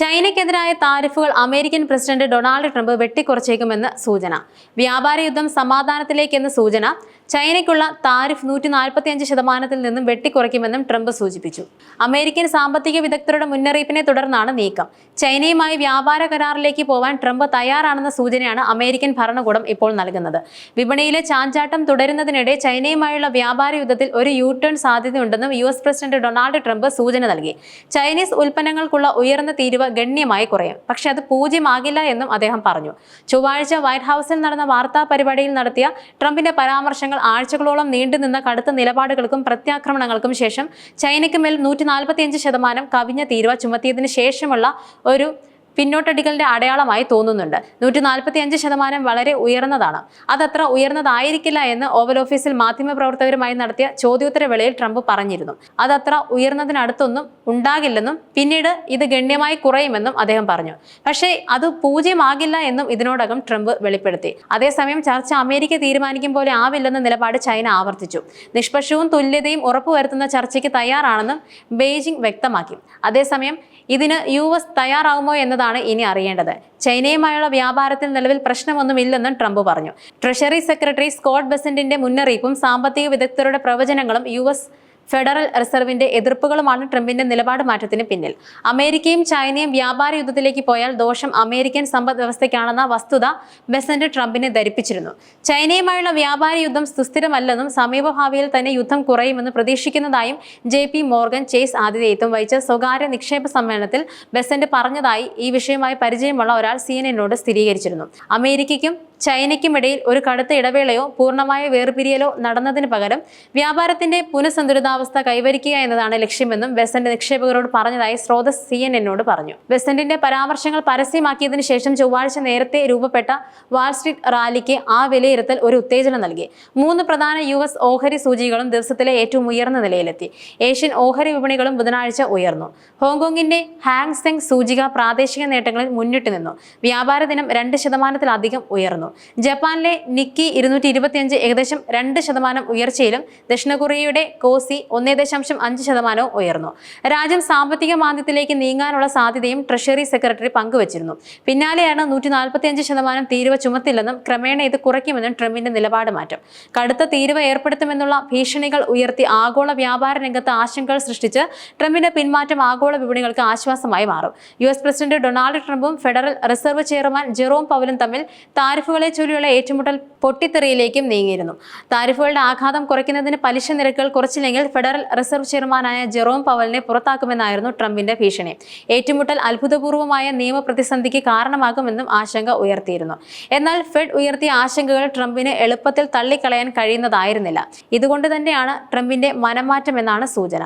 ചൈനയ്ക്കെതിരായ താരിഫുകൾ American president Donald Trump വെട്ടിക്കുറച്ചേക്കുമെന്ന് സൂചന. വ്യാപാര യുദ്ധം സമാധാനത്തിലേക്കെന്ന് സൂചന. ചൈനയ്ക്കുള്ള താരിഫ് നൂറ്റി നാൽപ്പത്തി അഞ്ച് ശതമാനത്തിൽ നിന്നും വെട്ടിക്കുറയ്ക്കുമെന്നും ട്രംപ് സൂചിപ്പിച്ചു. അമേരിക്കൻ സാമ്പത്തിക വിദഗ്ധരുടെ മുന്നറിയിപ്പിനെ തുടർന്നാണ് നീക്കം. ചൈനയുമായി വ്യാപാര കരാറിലേക്ക് പോവാൻ ട്രംപ് തയ്യാറാണെന്ന സൂചനയാണ് അമേരിക്കൻ ഭരണകൂടം ഇപ്പോൾ നൽകുന്നത്. വിപണിയിലെ ചാഞ്ചാട്ടം തുടരുന്നതിനിടെ ചൈനയുമായുള്ള വ്യാപാര യുദ്ധത്തിൽ ഒരു യു ടേൺ സാധ്യതയുണ്ടെന്നും U S president Donald Trump സൂചന നൽകി. ചൈനീസ് ഉൽപ്പന്നങ്ങൾക്കുള്ള ഉയർന്ന തീരുവ ഗണ്യമായി കുറയും. പക്ഷെ അത് പൂജ്യമാകില്ല എന്നും അദ്ദേഹം പറഞ്ഞു. ചൊവ്വാഴ്ച വൈറ്റ് ഹൌസിൽ നടന്ന വാർത്താ പരിപാടിയിൽ നടത്തിയ ട്രംപിന്റെ പരാമർശങ്ങൾ ആഴ്ചകളോളം നീണ്ടുനിന്ന കടുത്ത നിലപാടുകൾക്കും പ്രത്യാക്രമണങ്ങൾക്കും ശേഷം ചൈനയ്ക്ക് മേൽ നൂറ്റി ശതമാനം കവിഞ്ഞ തീരുവ ചുമത്തിയതിനു ശേഷമുള്ള ഒരു പിന്നോട്ടടികളുടെ അടയാളമായി തോന്നുന്നുണ്ട്. നൂറ്റി നാൽപ്പത്തി അഞ്ച് ശതമാനം വളരെ ഉയർന്നതാണ്. അതത്ര ഉയർന്നതായിരിക്കില്ല എന്ന് ഓവൽ ഓഫീസിൽ മാധ്യമപ്രവർത്തകരുമായി നടത്തിയ ചോദ്യോത്തരവേളയിൽ ട്രംപ് പറഞ്ഞിരുന്നു. അതത്ര ഉയർന്നതിനടുത്തൊന്നും ഉണ്ടാകില്ലെന്നും പിന്നീട് ഇത് ഗണ്യമായി കുറയുമെന്നും അദ്ദേഹം പറഞ്ഞു. പക്ഷേ അത് പൂജ്യമാകില്ല എന്നും ഇതിനോടകം ട്രംപ് വെളിപ്പെടുത്തി. അതേസമയം ചർച്ച അമേരിക്ക തീരുമാനിക്കും പോലെ ആവില്ലെന്ന നിലപാട് ചൈന ആവർത്തിച്ചു. നിഷ്പക്ഷവും തുല്യതയും ഉറപ്പുവരുത്തുന്ന ചർച്ചയ്ക്ക് തയ്യാറാണെന്നും ബെയ്ജിംഗ് വ്യക്തമാക്കി. അതേസമയം ഇതിന് യു എസ് തയ്യാറാവുമോ എന്നതാണ് ഇനി അറിയേണ്ടത്. ചൈനയുമായുള്ള വ്യാപാരത്തിൽ നിലവിൽ പ്രശ്നമൊന്നുമില്ലെന്നും ട്രംപ് പറഞ്ഞു. ട്രഷറി സെക്രട്ടറി സ്കോട്ട് ബെസന്റിന്റെ മുന്നറിയിപ്പും സാമ്പത്തിക വിദഗ്ധരുടെ പ്രവചനങ്ങളും യു ഫെഡറൽ റിസർവിന്റെ എതിർപ്പുകളുമാണ് ട്രംപിന്റെ നിലപാട് മാറ്റത്തിന് പിന്നിൽ. അമേരിക്കയും ചൈനയും വ്യാപാര യുദ്ധത്തിലേക്ക് പോയാൽ ദോഷം അമേരിക്കൻ സമ്പദ് വ്യവസ്ഥയ്ക്കാണെന്ന വസ്തുത ബെസന്റ് ട്രംപിനെ ധരിപ്പിച്ചിരുന്നു. ചൈനയുമായുള്ള വ്യാപാര യുദ്ധം സുസ്ഥിരമല്ലെന്നും സമീപഭാവിയിൽ തന്നെ യുദ്ധം കുറയുമെന്ന് പ്രതീക്ഷിക്കുന്നതായും ജെ പി മോർഗൻ ചേസ് ആതിഥേയത്വം വഹിച്ച സ്വകാര്യ നിക്ഷേപ സമ്മേളനത്തിൽ ബെസന്റ് പറഞ്ഞതായി ഈ വിഷയവുമായി പരിചയമുള്ള ഒരാൾ സി എൻ സ്ഥിരീകരിച്ചിരുന്നു. അമേരിക്കയ്ക്കും ചൈനയ്ക്കുമിടയിൽ ഒരു കടുത്ത ഇടവേളയോ പൂർണമായ വേർപിരിയലോ നടന്നതിന് പകരം വ്യാപാരത്തിന്റെ പുനഃസന്തുലിതാവസ്ഥ കൈവരിക്കുക എന്നതാണ് ലക്ഷ്യമെന്നും ബെസന്റ് നിക്ഷേപകരോട് പറഞ്ഞതായി സ്രോതസ് സി എൻ എന്നോട് പറഞ്ഞു. ബെസന്റിന്റെ പരാമർശങ്ങൾ പരസ്യമാക്കിയതിനു ശേഷം ചൊവ്വാഴ്ച നേരത്തെ രൂപപ്പെട്ട വാൾസ്ട്രീറ്റ് റാലിക്ക് ആ വിലയിരുത്തൽ ഒരു ഉത്തേജനം നൽകി. മൂന്ന് പ്രധാന യു എസ് ഓഹരി സൂചികകളും ദിവസത്തിലെ ഏറ്റവും ഉയർന്ന നിലയിലെത്തി. ഏഷ്യൻ ഓഹരി വിപണികളും ബുധനാഴ്ച ഉയർന്നു. ഹോങ്കോങ്ങിന്റെ ഹാങ് സെങ് സൂചിക പ്രാദേശിക നേട്ടങ്ങളിൽ മുന്നിട്ട് നിന്നു. വ്യാപാര ദിനം രണ്ട് ശതമാനത്തിലധികം ഉയർന്നു. ജപ്പാനിലെ നിക്കി ഇരുന്നൂറ്റി ഇരുപത്തിയഞ്ച് ഏകദേശം രണ്ട് ശതമാനം ഉയർച്ചയിലും ദക്ഷിണ കൊറിയയുടെ കോസി ഒന്നേ ദശാംശം അഞ്ച് ശതമാനവും ഉയർന്നു. രാജ്യം സാമ്പത്തിക മാന്ദ്യത്തിലേക്ക് നീങ്ങാനുള്ള സാധ്യതയും ട്രഷറി സെക്രട്ടറി പങ്കുവച്ചിരുന്നു. പിന്നാലെയാണ് നൂറ്റി നാൽപ്പത്തിയഞ്ച് ശതമാനം തീരുവ ചുമത്തില്ലെന്നും ക്രമേണ ഇത് കുറയ്ക്കുമെന്നും ട്രംപിന്റെ നിലപാട് മാറ്റം. കടുത്ത തീരുവ ഏർപ്പെടുത്തുമെന്നുള്ള ഭീഷണികൾ ഉയർത്തി ആഗോള വ്യാപാര രംഗത്ത് ആശങ്കകൾ സൃഷ്ടിച്ച് ട്രംപിന്റെ പിന്മാറ്റം ആഗോള വിപണികൾക്ക് ആശ്വാസമായി മാറും. യു എസ് പ്രസിഡന്റ് ഡൊണാൾഡ് ട്രംപും ഫെഡറൽ റിസർവ് ചെയർമാൻ ജെറോം പവലും തമ്മിൽ താരിഫുകളെ ചൊല്ലിയുള്ള ഏറ്റുമുട്ടൽ പൊട്ടിത്തെറിയിലേക്കും നീങ്ങിയിരുന്നു. താരിഫുകളുടെ ആഘാതം കുറയ്ക്കുന്നതിന് പലിശ നിരക്കുകൾ കുറച്ചില്ലെങ്കിൽ ഫെഡറൽ റിസർവ് ചെയർമാനായ ജെറോം പവലിനെ പുറത്താക്കുമെന്നായിരുന്നു ട്രംപിന്റെ ഭീഷണി. ഏറ്റുമുട്ടൽ അത്ഭുതപൂർവമായ നിയമപ്രതിസന്ധിക്ക് കാരണമാകുമെന്നും ആശങ്ക ഉയർത്തിയിരുന്നു. എന്നാൽ ഫെഡ് ഉയർത്തിയ ആശങ്കകൾ ട്രംപിന് എളുപ്പത്തിൽ തള്ളിക്കളയാൻ കഴിയുന്നതായിരുന്നില്ല. ഇതുകൊണ്ട് തന്നെയാണ് ട്രംപിന്റെ മനംമാറ്റമെന്നാണ് സൂചന.